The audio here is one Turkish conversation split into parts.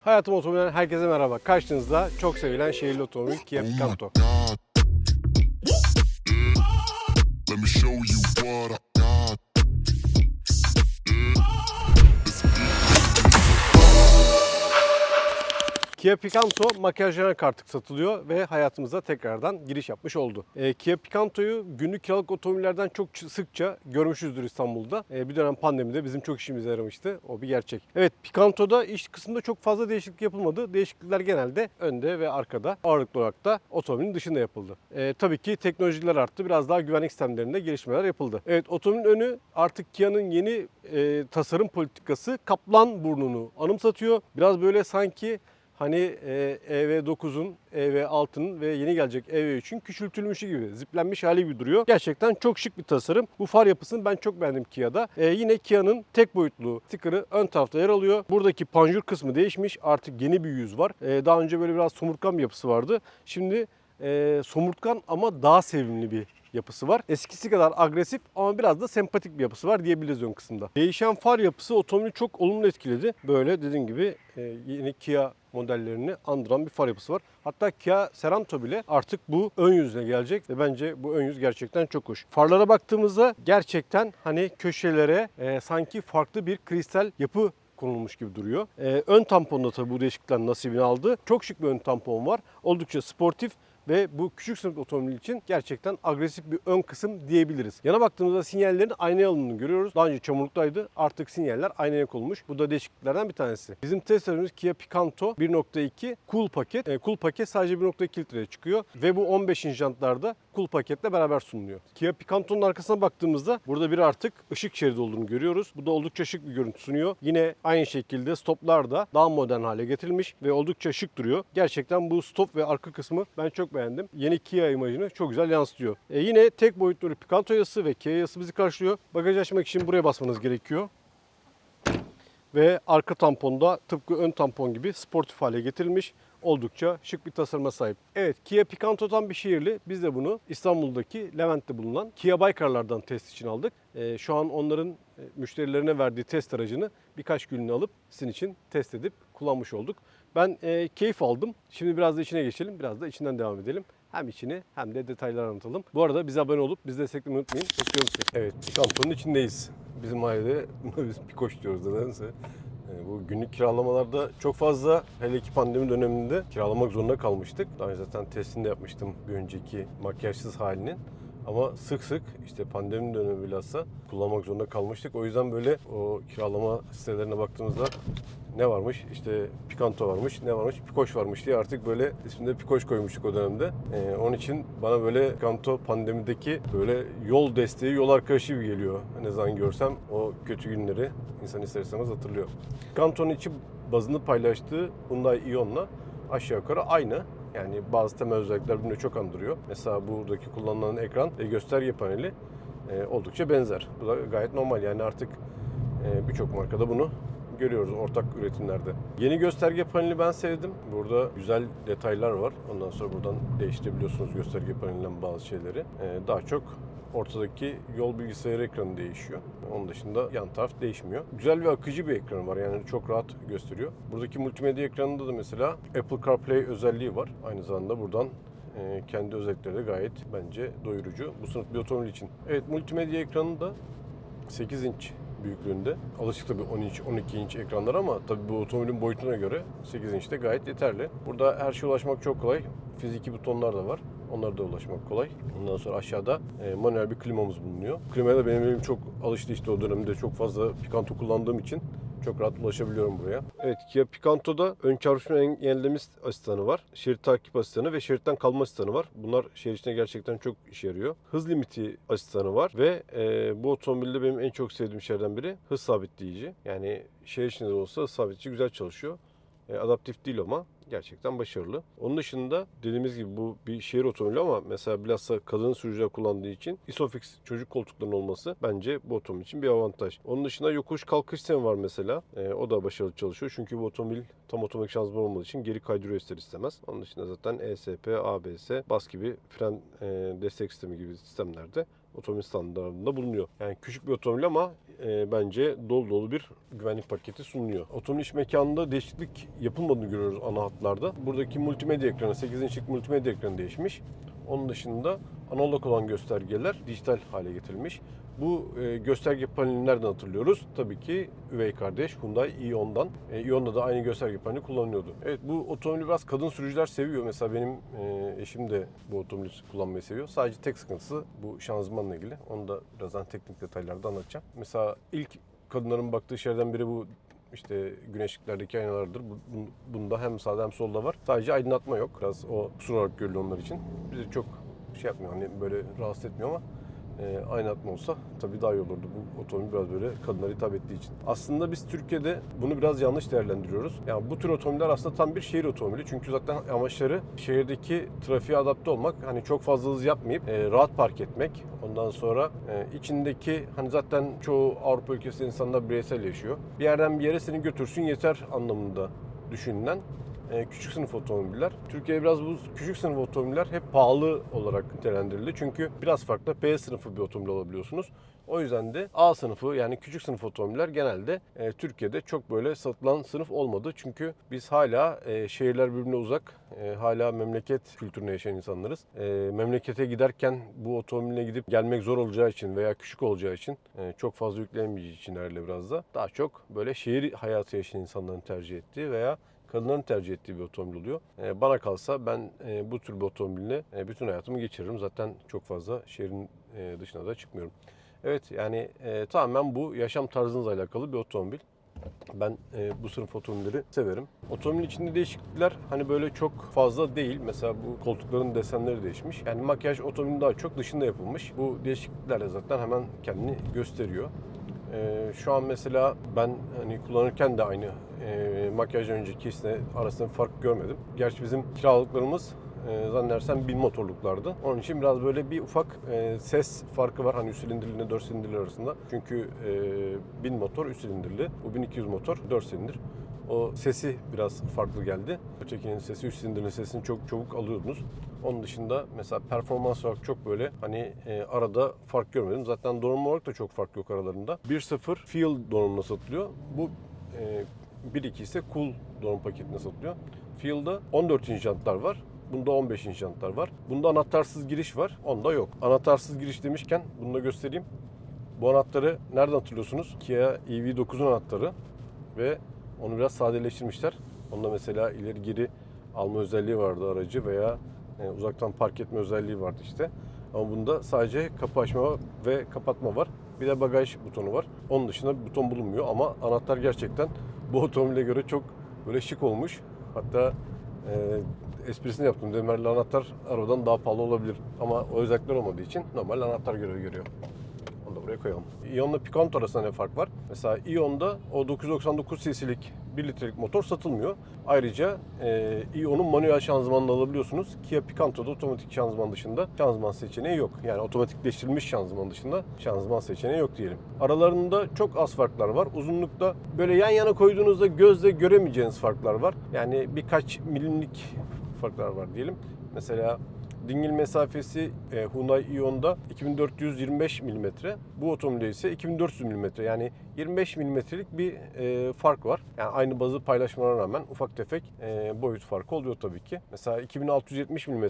Hayatım Otomobil'den herkese merhaba. Karşınızda çok sevilen şehirli otomobil Kia Picanto. I Kia Picanto makyajlayarak artık satılıyor ve hayatımıza tekrardan giriş yapmış oldu. Ee, Kia Picanto'yu günlük kiralık otomobillerden çok sıkça görmüşüzdür İstanbul'da. Ee, bir dönem pandemide bizim çok işimize yaramıştı. O bir gerçek. Evet Picanto'da iş kısmında çok fazla değişiklik yapılmadı. Değişiklikler genelde önde ve arkada ağırlıklı olarak da otomobilin dışında yapıldı. Ee, tabii ki teknolojiler arttı. Biraz daha güvenlik sistemlerinde gelişmeler yapıldı. Evet otomobilin önü artık Kia'nın yeni e, tasarım politikası kaplan burnunu anımsatıyor. Biraz böyle sanki Hani e, EV9'un, EV6'nın ve yeni gelecek EV3'ün küçültülmüşü gibi, ziplenmiş hali gibi duruyor. Gerçekten çok şık bir tasarım. Bu far yapısını ben çok beğendim Kia'da. E, yine Kia'nın tek boyutlu stikeri ön tarafta yer alıyor. Buradaki panjur kısmı değişmiş. Artık yeni bir yüz var. E, daha önce böyle biraz somurtkan bir yapısı vardı. Şimdi e, somurtkan ama daha sevimli bir yapısı var. Eskisi kadar agresif ama biraz da sempatik bir yapısı var diyebiliriz ön kısımda. Değişen far yapısı otomobili çok olumlu etkiledi. Böyle dediğim gibi e, yeni Kia modellerini andıran bir far yapısı var. Hatta Kia Ceranto bile artık bu ön yüzüne gelecek ve bence bu ön yüz gerçekten çok hoş. Farlara baktığımızda gerçekten hani köşelere e, sanki farklı bir kristal yapı konulmuş gibi duruyor. Ee, ön tamponda tabii bu değişiklikler nasibini aldı. Çok şık bir ön tampon var. Oldukça sportif ve bu küçük sınıf otomobil için gerçekten agresif bir ön kısım diyebiliriz. Yana baktığımızda sinyallerin aynaya alındığını görüyoruz. Daha önce çamurluktaydı. Artık sinyaller aynaya konulmuş. Bu da değişikliklerden bir tanesi. Bizim test aracımız Kia Picanto 1.2 Cool paket. E, cool paket sadece 1.2 litreye çıkıyor ve bu 15 inç jantlarda Cool paketle beraber sunuluyor. Kia Picanto'nun arkasına baktığımızda burada bir artık ışık şeridi olduğunu görüyoruz. Bu da oldukça şık bir görüntü sunuyor. Yine aynı şekilde stoplar da daha modern hale getirilmiş ve oldukça şık duruyor. Gerçekten bu stop ve arka kısmı ben çok beğendim. Yeni Kia imajını çok güzel yansıtıyor. E, yine tek boyutlu Picanto yası ve Kia yası bizi karşılıyor. Bagajı açmak için buraya basmanız gerekiyor. Ve arka tamponda tıpkı ön tampon gibi sportif hale getirilmiş. Oldukça şık bir tasarıma sahip. Evet Kia Picanto'dan bir şehirli. Biz de bunu İstanbul'daki Levent'te bulunan Kia Baykarlar'dan test için aldık. Ee, şu an onların e, müşterilerine verdiği test aracını birkaç gününü alıp sizin için test edip kullanmış olduk. Ben e, keyif aldım. Şimdi biraz da içine geçelim. Biraz da içinden devam edelim. Hem içini hem de detayları anlatalım. Bu arada bize abone olup bizi desteklemeyi unutmayın. Bekliyorum. Evet Picanto'nun içindeyiz. Bizim buna biz pikoş diyoruz nedense. E, Bu günlük kiralamalarda çok fazla hele ki pandemi döneminde kiralamak zorunda kalmıştık. Daha önce zaten testini de yapmıştım bir önceki makyajsız halinin. Ama sık sık işte pandemi dönemi bilhassa kullanmak zorunda kalmıştık. O yüzden böyle o kiralama sitelerine baktığımızda ne varmış? İşte Picanto varmış, ne varmış? Pikoş varmış diye artık böyle isminde Pikoş koymuştuk o dönemde. Ee, onun için bana böyle Picanto pandemideki böyle yol desteği, yol arkadaşı gibi geliyor. Ne zaman görsem o kötü günleri insan ister hatırlıyor. Picanto'nun içi bazını paylaştığı Hyundai Ion'la aşağı yukarı aynı. Yani bazı temel özellikler birbirini çok andırıyor. Mesela buradaki kullanılan ekran ve gösterge paneli e, oldukça benzer. Bu da gayet normal yani artık e, birçok markada bunu görüyoruz ortak üretimlerde. Yeni gösterge paneli ben sevdim. Burada güzel detaylar var. Ondan sonra buradan değiştirebiliyorsunuz gösterge panelinden bazı şeyleri. E, daha çok ortadaki yol bilgisayarı ekranı değişiyor. Onun dışında yan taraf değişmiyor. Güzel ve akıcı bir ekranı var yani çok rahat gösteriyor. Buradaki multimedya ekranında da mesela Apple CarPlay özelliği var. Aynı zamanda buradan e, kendi özellikleri de gayet bence doyurucu bu sınıf bir otomobil için. Evet multimedya ekranı da 8 inç büyüklüğünde. Alışık tabii 10 inç, 12 inç ekranlar ama tabii bu otomobilin boyutuna göre 8 inç de gayet yeterli. Burada her şeye ulaşmak çok kolay. Fiziki butonlar da var. Onlara da ulaşmak kolay. Ondan sonra aşağıda e, manuel bir klimamız bulunuyor. Klimaya da benim elim çok alıştı işte o dönemde çok fazla Picanto kullandığım için çok rahat ulaşabiliyorum buraya. Evet Kia Picanto'da ön çarpışma engelleme asistanı var. Şerit takip asistanı ve şeritten kalma asistanı var. Bunlar şehir içinde gerçekten çok işe yarıyor. Hız limiti asistanı var ve e, bu otomobilde benim en çok sevdiğim şeylerden biri hız sabitleyici. Yani şehir içinde de olsa hız sabitleyici güzel çalışıyor. E, adaptif değil ama gerçekten başarılı. Onun dışında dediğimiz gibi bu bir şehir otomobili ama mesela bilhassa kadın sürücüler kullandığı için Isofix çocuk koltuklarının olması bence bu otomobil için bir avantaj. Onun dışında yokuş kalkış sistemi var mesela. E, o da başarılı çalışıyor. Çünkü bu otomobil tam otomatik şanzıman olmadığı için geri kaydırıyor ister istemez. Onun dışında zaten ESP, ABS, bas gibi fren e, destek sistemi gibi sistemlerde otomobil standartlarında bulunuyor. Yani küçük bir otomobil ama e, bence dolu dolu bir güvenlik paketi sunuyor. Otomobil iç mekanında değişiklik yapılmadığını görüyoruz ana hatlarda. Buradaki multimedya ekranı 8 inçlik multimedya ekranı değişmiş. Onun dışında analog olan göstergeler dijital hale getirilmiş. Bu e, gösterge panelini nereden hatırlıyoruz? Tabii ki üvey kardeş Hyundai Ion'dan. E, Ion'da da aynı gösterge paneli kullanılıyordu. Evet bu otomobili biraz kadın sürücüler seviyor. Mesela benim e, eşim de bu otomobili kullanmayı seviyor. Sadece tek sıkıntısı bu şanzımanla ilgili. Onu da birazdan teknik detaylarda anlatacağım. Mesela ilk kadınların baktığı şeylerden biri bu işte güneşliklerdeki aynalardır. Bu- bu- Bunda hem sağda hem solda var. Sadece aydınlatma yok. Biraz o kusur olarak görülüyor onlar için. Bizi çok şey yapmıyor. Hani böyle rahatsız etmiyor ama e, aydınlatma olsa tabii daha iyi olurdu. Bu otomobil biraz böyle kadınlara hitap ettiği için. Aslında biz Türkiye'de bunu biraz yanlış değerlendiriyoruz. Yani bu tür otomobiller aslında tam bir şehir otomobili. Çünkü zaten amaçları şehirdeki trafiğe adapte olmak. Hani çok fazla hız yapmayıp e, rahat park etmek. Ondan sonra e, içindeki hani zaten çoğu Avrupa ülkesinde insanlar bireysel yaşıyor. Bir yerden bir yere seni götürsün yeter anlamında düşünülen e, küçük sınıf otomobiller. Türkiye'de biraz bu küçük sınıf otomobiller hep pahalı olarak nitelendirildi. Çünkü biraz farklı B sınıfı bir otomobil alabiliyorsunuz. O yüzden de A sınıfı yani küçük sınıf otomobiller genelde e, Türkiye'de çok böyle satılan sınıf olmadı. Çünkü biz hala e, şehirler birbirine uzak, e, hala memleket kültürüne yaşayan insanlarız. E, memlekete giderken bu otomobille gidip gelmek zor olacağı için veya küçük olacağı için e, çok fazla yüklenemeyeceği için herhalde biraz da daha çok böyle şehir hayatı yaşayan insanların tercih ettiği veya kadınların tercih ettiği bir otomobil oluyor. E, bana kalsa ben e, bu tür bir otomobille bütün hayatımı geçiririm. Zaten çok fazla şehrin e, dışına da çıkmıyorum. Evet yani tamamen bu yaşam tarzınızla alakalı bir otomobil. Ben e, bu sınıf otomobilleri severim. Otomobilin içinde değişiklikler hani böyle çok fazla değil. Mesela bu koltukların desenleri değişmiş. Yani makyaj otomobilin daha çok dışında yapılmış. Bu değişiklikler de zaten hemen kendini gösteriyor. Ee, şu an mesela ben hani kullanırken de aynı e, makyajdan önceki ikisine arasında fark görmedim. Gerçi bizim kiralıklarımız e, zannedersem bin motorluklardı. Onun için biraz böyle bir ufak e, ses farkı var hani 3 silindirli ile 4 silindirli arasında. Çünkü e, 1000 motor 3 silindirli, bu 1200 motor 4 silindir. O sesi biraz farklı geldi. Ötekinin sesi, 3 silindirli sesini çok çabuk alıyordunuz. Onun dışında mesela performans olarak çok böyle hani e, arada fark görmedim. Zaten donanım olarak da çok fark yok aralarında. 1.0 Feel donanımla satılıyor. Bu e, 1.2 ise Cool donanım paketine satılıyor. Feel'da 14 inç jantlar var. Bunda 15 inç jantlar var. Bunda anahtarsız giriş var. Onda yok. Anahtarsız giriş demişken bunu da göstereyim. Bu anahtarı nereden hatırlıyorsunuz? Kia EV9'un anahtarı ve onu biraz sadeleştirmişler. Onda mesela ileri geri alma özelliği vardı aracı veya e, uzaktan park etme özelliği vardı işte. Ama bunda sadece kapı açma ve kapatma var. Bir de bagaj butonu var. Onun dışında bir buton bulunmuyor ama anahtar gerçekten bu otomobile göre çok böyle şık olmuş. Hatta e, esprisini yaptım. Demerli anahtar arabadan daha pahalı olabilir. Ama o özellikler olmadığı için normal anahtar görevi görüyor. Onu da buraya koyalım. Ion'la Picanto arasında ne fark var? Mesela Ion'da o 999 cc'lik 1 litrelik motor satılmıyor. Ayrıca e, Ion'un manuel şanzımanını alabiliyorsunuz. Kia Picanto'da otomatik şanzıman dışında şanzıman seçeneği yok. Yani otomatikleştirilmiş şanzıman dışında şanzıman seçeneği yok diyelim. Aralarında çok az farklar var. Uzunlukta böyle yan yana koyduğunuzda gözle göremeyeceğiniz farklar var. Yani birkaç milimlik farklar var diyelim. Mesela Dingil mesafesi e, Hyundai Ion'da 2425 mm. Bu otomobilde ise 2400 mm. Yani 25 mm'lik bir e, fark var. Yani aynı bazı paylaşmalarına rağmen ufak tefek e, boyut farkı oluyor tabii ki. Mesela 2670 mm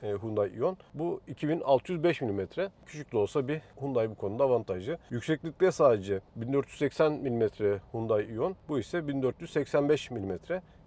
Hyundai Ion. Bu 2605 mm. Küçük de olsa bir Hyundai bu konuda avantajlı. Yükseklikte sadece 1480 mm Hyundai Ion. Bu ise 1485 mm.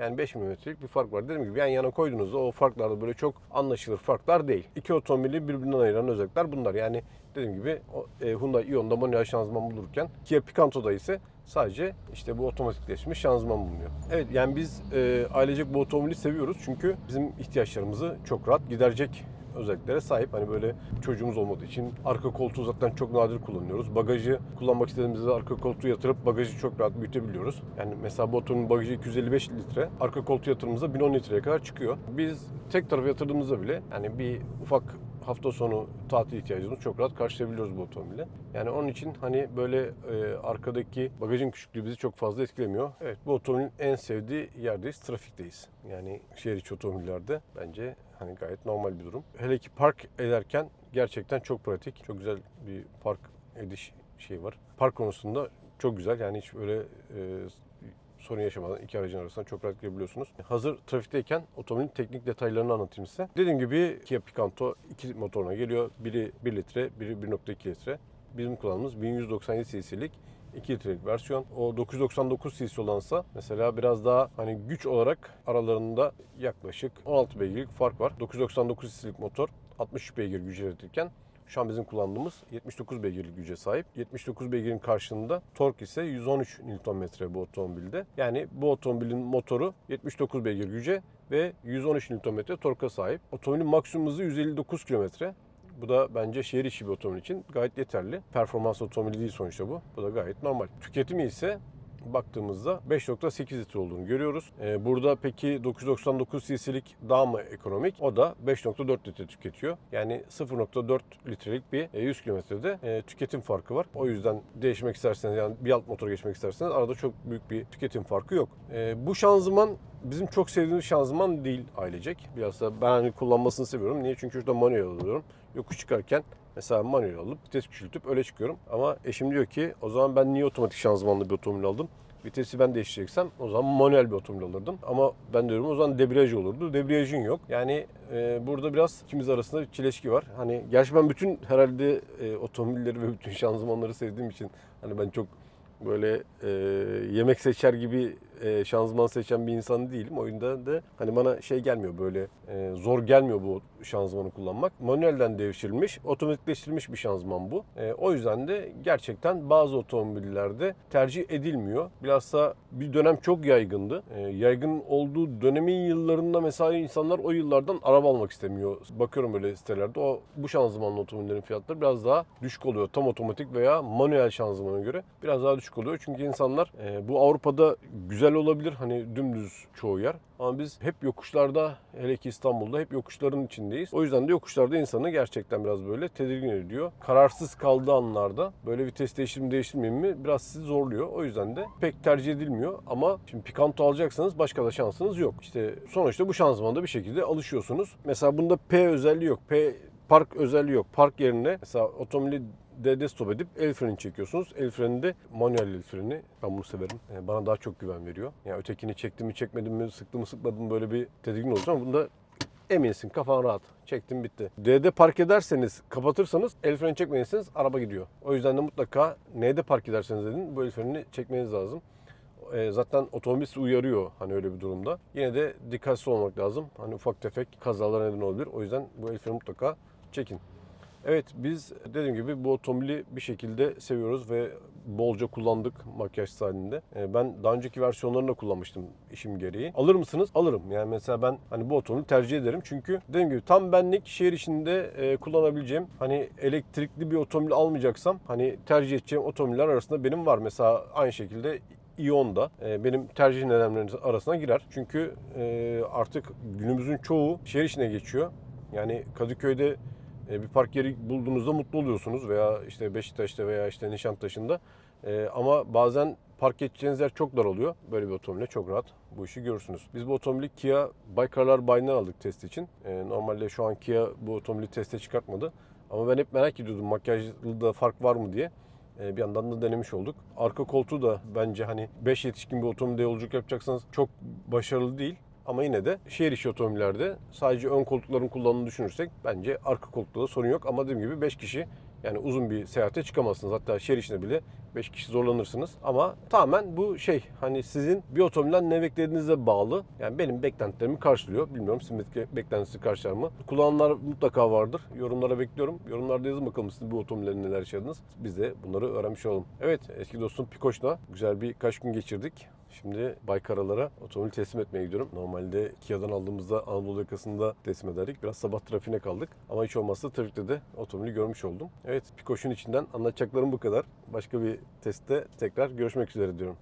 Yani 5 milimetrelik bir fark var. Dediğim gibi yan yana koyduğunuzda o farklar da böyle çok anlaşılır farklar değil. İki otomobili birbirinden ayıran özellikler bunlar. Yani dediğim gibi e, Hyundai Ion'da manuel şanzıman bulurken Kia Picanto'da ise sadece işte bu otomatikleşmiş şanzıman bulunuyor. Evet yani biz e, ailecek bu otomobili seviyoruz çünkü bizim ihtiyaçlarımızı çok rahat giderecek özelliklere sahip. Hani böyle çocuğumuz olmadığı için arka koltuğu zaten çok nadir kullanıyoruz. Bagajı kullanmak istediğimizde arka koltuğu yatırıp bagajı çok rahat büyütebiliyoruz. Yani mesela bu otomobilin bagajı 255 litre. Arka koltuğu yatırdığımızda 1010 litreye kadar çıkıyor. Biz tek tarafa yatırdığımızda bile yani bir ufak hafta sonu tatil ihtiyacımızı çok rahat karşılayabiliyoruz bu otomobille. Yani onun için hani böyle e, arkadaki bagajın küçüklüğü bizi çok fazla etkilemiyor. Evet bu otomobilin en sevdiği yerdeyiz, trafikteyiz. Yani şehir içi otomobillerde bence hani gayet normal bir durum. Hele ki park ederken gerçekten çok pratik. Çok güzel bir park ediş şeyi var. Park konusunda çok güzel. Yani hiç böyle e, sorun yaşamadan iki aracın arasında çok rahat girebiliyorsunuz. Hazır trafikteyken otomobilin teknik detaylarını anlatayım size. Dediğim gibi Kia Picanto iki motoruna geliyor. Biri 1 litre, biri 1.2 litre. Bizim kullandığımız 1197 cc'lik 2 litrelik versiyon. O 999 cc olansa mesela biraz daha hani güç olarak aralarında yaklaşık 16 beygirlik fark var. 999 cc'lik motor 63 beygir güç üretirken şu an bizim kullandığımız 79 beygirlik güce sahip. 79 beygirin karşılığında tork ise 113 Nm bu otomobilde. Yani bu otomobilin motoru 79 beygir güce ve 113 Nm torka sahip. Otomobilin maksimum hızı 159 km. Bu da bence şehir içi bir otomobil için gayet yeterli. Performans otomobili değil sonuçta bu. Bu da gayet normal. Tüketimi ise baktığımızda 5.8 litre olduğunu görüyoruz. Ee, burada peki 999 cc'lik daha mı ekonomik? O da 5.4 litre tüketiyor. Yani 0.4 litrelik bir e, 100 kilometrede e, tüketim farkı var. O yüzden değişmek isterseniz yani bir alt motora geçmek isterseniz arada çok büyük bir tüketim farkı yok. E, bu şanzıman bizim çok sevdiğimiz şanzıman değil ailecek. Biraz da ben hani kullanmasını seviyorum. Niye? Çünkü şurada manuel alıyorum. Yokuş çıkarken Mesela manuel alıp vites küçültüp öyle çıkıyorum. Ama eşim diyor ki o zaman ben niye otomatik şanzımanlı bir otomobil aldım? Vitesi ben değiştireceksem o zaman manuel bir otomobil alırdım. Ama ben diyorum o zaman debriyaj olurdu. Debriyajın yok. Yani e, burada biraz ikimiz arasında bir çelişki var. Hani gerçi ben bütün herhalde e, otomobilleri ve bütün şanzımanları sevdiğim için hani ben çok böyle e, yemek seçer gibi e, şanzıman seçen bir insan değilim. O yüzden de hani bana şey gelmiyor böyle e, zor gelmiyor bu şanzımanı kullanmak. Manuelden devşirilmiş, otomatikleştirilmiş bir şanzıman bu. E, o yüzden de gerçekten bazı otomobillerde tercih edilmiyor. Bilhassa bir dönem çok yaygındı. E, yaygın olduğu dönemin yıllarında mesela insanlar o yıllardan araba almak istemiyor. Bakıyorum böyle sitelerde o bu şanzımanlı otomobillerin fiyatları biraz daha düşük oluyor. Tam otomatik veya manuel şanzımana göre biraz daha düşük oluyor. Çünkü insanlar e, bu Avrupa'da güzel olabilir. Hani dümdüz çoğu yer. Ama biz hep yokuşlarda hele ki İstanbul'da hep yokuşların içindeyiz. O yüzden de yokuşlarda insanı gerçekten biraz böyle tedirgin ediyor. Kararsız kaldığı anlarda böyle vites değiştirme değiştirmeyeyim mi biraz sizi zorluyor. O yüzden de pek tercih edilmiyor. Ama şimdi Picanto alacaksanız başka da şansınız yok. İşte sonuçta bu şanzımanda bir şekilde alışıyorsunuz. Mesela bunda P özelliği yok. P park özelliği yok. Park yerine mesela otomobili D'de stop edip el freni çekiyorsunuz. El freni de manuel el freni. Ben bunu severim. Yani bana daha çok güven veriyor. Yani ötekini çektim mi çekmedim mi sıktım mı sıkmadım mı böyle bir tedirgin olacağım ama bunda eminsin kafan rahat. Çektim bitti. D'de park ederseniz kapatırsanız el freni çekmediyseniz araba gidiyor. O yüzden de mutlaka N'de park ederseniz dedin bu el frenini çekmeniz lazım. E, zaten otomobil uyarıyor hani öyle bir durumda. Yine de dikkatsiz olmak lazım. Hani ufak tefek kazalara neden olabilir. O yüzden bu el freni mutlaka çekin. Evet biz dediğim gibi bu otomobili bir şekilde seviyoruz ve bolca kullandık makyaj halinde. Ee, Ben daha önceki versiyonlarını da kullanmıştım işim gereği. Alır mısınız? Alırım. Yani mesela ben hani bu otomobili tercih ederim. Çünkü dediğim gibi tam benlik şehir içinde e, kullanabileceğim hani elektrikli bir otomobil almayacaksam hani tercih edeceğim otomobiller arasında benim var. Mesela aynı şekilde İon da e, benim tercih nedenlerim arasına girer. Çünkü e, artık günümüzün çoğu şehir içine geçiyor. Yani Kadıköy'de e, bir park yeri bulduğunuzda mutlu oluyorsunuz veya işte Beşiktaş'ta veya işte Nişantaşı'nda. E, ama bazen park edeceğiniz yer çok dar oluyor. Böyle bir otomobile çok rahat bu işi görürsünüz. Biz bu otomobili Kia Baykarlar Bayi'nden aldık test için. E, normalde şu an Kia bu otomobili teste çıkartmadı. Ama ben hep merak ediyordum makyajlı fark var mı diye. E, bir yandan da denemiş olduk. Arka koltuğu da bence hani 5 yetişkin bir otomobilde yolculuk yapacaksanız çok başarılı değil. Ama yine de şehir içi otomobillerde sadece ön koltukların kullanımını düşünürsek bence arka koltukta da sorun yok. Ama dediğim gibi 5 kişi yani uzun bir seyahate çıkamazsınız. Hatta şehir içinde bile 5 kişi zorlanırsınız. Ama tamamen bu şey hani sizin bir otomobilden ne beklediğinize bağlı. Yani benim beklentilerimi karşılıyor. Bilmiyorum sizin bekle- beklentinizi karşılar mı? Kullananlar mutlaka vardır. Yorumlara bekliyorum. Yorumlarda yazın bakalım siz bu otomobillerin neler yaşadınız. Biz de bunları öğrenmiş olalım. Evet eski dostum Pikoş'la güzel bir kaç gün geçirdik. Şimdi Baykaralara otomobil teslim etmeye gidiyorum. Normalde Kia'dan aldığımızda Anadolu yakasında teslim ederdik. Biraz sabah trafiğine kaldık. Ama hiç olmazsa trafikte de otomobili görmüş oldum. Evet Pikoş'un içinden anlatacaklarım bu kadar. Başka bir testte tekrar görüşmek üzere diyorum.